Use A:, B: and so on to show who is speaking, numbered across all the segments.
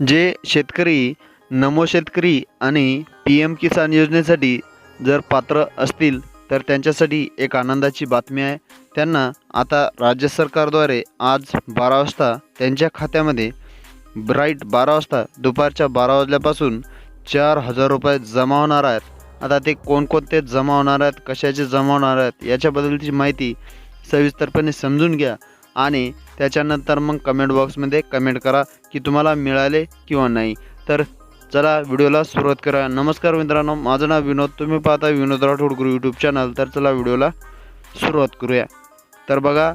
A: जे शेतकरी नमो शेतकरी आणि पी एम किसान योजनेसाठी जर पात्र असतील तर त्यांच्यासाठी एक आनंदाची बातमी आहे. त्यांना आता राज्य सरकारद्वारे आज बारा वाजता त्यांच्या खात्यामध्ये ब्राईट बारा वाजता दुपारच्या बारा वाजल्यापासून चार हजार रुपये जमा होणार आहेत. आता ते कोणकोणते जमा होणार आहेत कशाचे जमा होणार आहेत याच्याबद्दलची माहिती सविस्तरपणे समजून घ्या. आणि त्याच्यानंतर मग कमेंट बॉक्समध्ये कमेंट करा की तुम्हाला मिळाले किंवा नाही. तर चला व्हिडिओला सुरुवात करा. नमस्कार मित्रांनो माझं नाव विनोद. तुम्ही पाहता विनोद राठोड गुरु यूट्यूब चॅनल तर चला व्हिडिओला सुरुवात करूया. तर बघा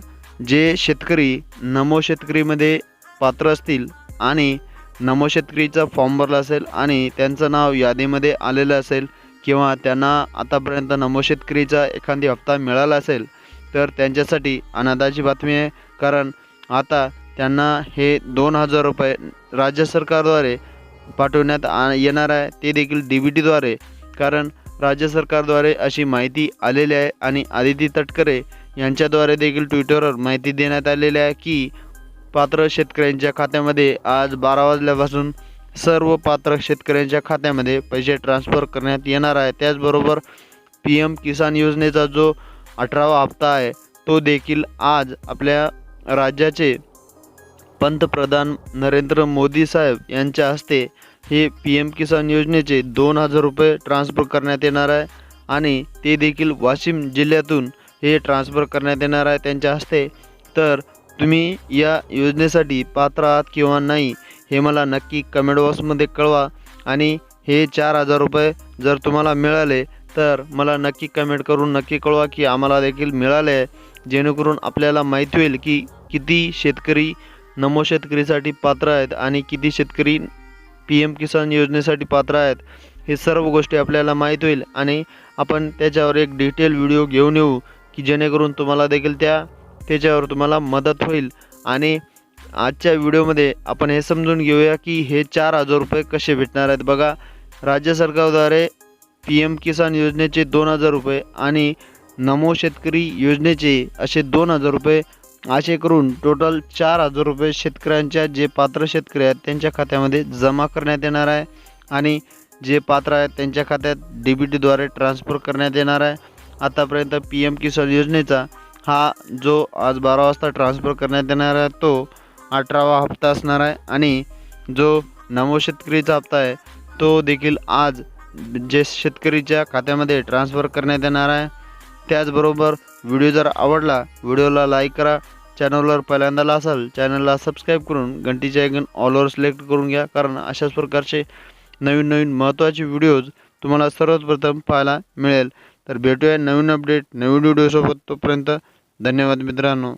A: जे शेतकरी नमो शेतकरीमध्ये पात्र असतील आणि नमो शेतकरीचा फॉर्म भरला असेल आणि त्यांचं नाव यादीमध्ये आलेलं असेल किंवा त्यांना आतापर्यंत नमो शेतकरीचा एखादी हप्ता मिळाला असेल तर त्यांच्यासाठी अनादाची बातमी आहे. कारण आता त्यांना हे दोन हजार रुपये राज्य सरकारद्वारे पाठवण्यात आ येणार आहे. ते देखील डी बी टीद्वारे कारण राज्य सरकारद्वारे अशी माहिती आलेली आहे आणि आदिती तटकरे यांच्याद्वारे देखील ट्विटरवर माहिती देण्यात आलेली आहे की पात्र शेतकऱ्यांच्या खात्यामध्ये आज बारा वाजल्यापासून सर्व पात्र शेतकऱ्यांच्या खात्यामध्ये पैसे ट्रान्स्फर करण्यात येणार आहे. त्याचबरोबर पी एम किसान योजनेचा जो अठरावा हप्ता आहे. तो देखील आज आपल्या राज्याचे पंतप्रधान नरेंद्र मोदी साहेब यांच्या हस्ते हे पी एम किसान योजनेचे दोन हजार रुपये ट्रान्स्फर करण्यात येणार आहे आणि ते देखील वाशिम जिल्ह्यातून हे ट्रान्स्फर करण्यात येणार आहे त्यांच्या हस्ते. तर तुम्ही या योजनेसाठी पात्र आहात किंवा नाही हे मला नक्की कमेंट बॉक्समध्ये कळवा आणि हे चार हजार रुपये जर तुम्हाला मिळाले तर मला नक्की कमेंट करून नक्की कळवा की आम्हाला देखील मिळाले आहे जेणेकरून आपल्याला माहिती होईल की किती शेतकरी नमो शेतकरीसाठी पात्र आहेत आणि किती शेतकरी पी एम किसान योजनेसाठी पात्र आहेत हे सर्व गोष्टी आपल्याला माहीत होईल. आणि आपण त्याच्यावर एक डिटेल व्हिडिओ घेऊन येऊ की जेणेकरून तुम्हाला देखील त्या त्याच्यावर तुम्हाला मदत होईल. आणि आजच्या व्हिडिओमध्ये आपण हे समजून घेऊया की हे चार हजार रुपये कसे भेटणार आहेत. बघा राज्य सरकारद्वारे पी एम किसान योजनेचे दोन हजार रुपये आणि नमो शेतकरी योजनेचे असे दोन हजार रुपये असे करून टोटल चार हजार रुपये शेतकऱ्यांच्या जे पात्र शेतकरी आहेत त्यांच्या खात्यामध्ये जमा करण्यात येणार आहे आणि जे पात्र आहेत त्यांच्या खात्यात डी बी टीद्वारे ट्रान्स्फर करण्यात येणार आहे. आतापर्यंत पी एम किसान योजनेचा हा जो आज बारा वाजता ट्रान्स्फर करण्यात येणार आहे तो अठरावा हप्ता असणार आहे आणि जो नमो शेतकरीचा हप्ता आहे तो देखील आज जे शेतकरीच्या खात्यामध्ये ट्रान्स्फर करण्यात येणार आहे त्याचबरोबर व्हिडिओ जर आवडला व्हिडिओला लाईक करा. चॅनलवर पहिल्यांदाला असाल चॅनलला सबस्क्राईब करून घंटीच्या ऐकन ऑलवर सिलेक्ट करून घ्या कारण अशाच प्रकारचे नवीन नवीन महत्त्वाचे व्हिडिओज तुम्हाला सर्वप्रथम पाहायला मिळेल. तर भेटूया नवीन अपडेट नवीन व्हिडिओसोबत तोपर्यंत धन्यवाद मित्रांनो.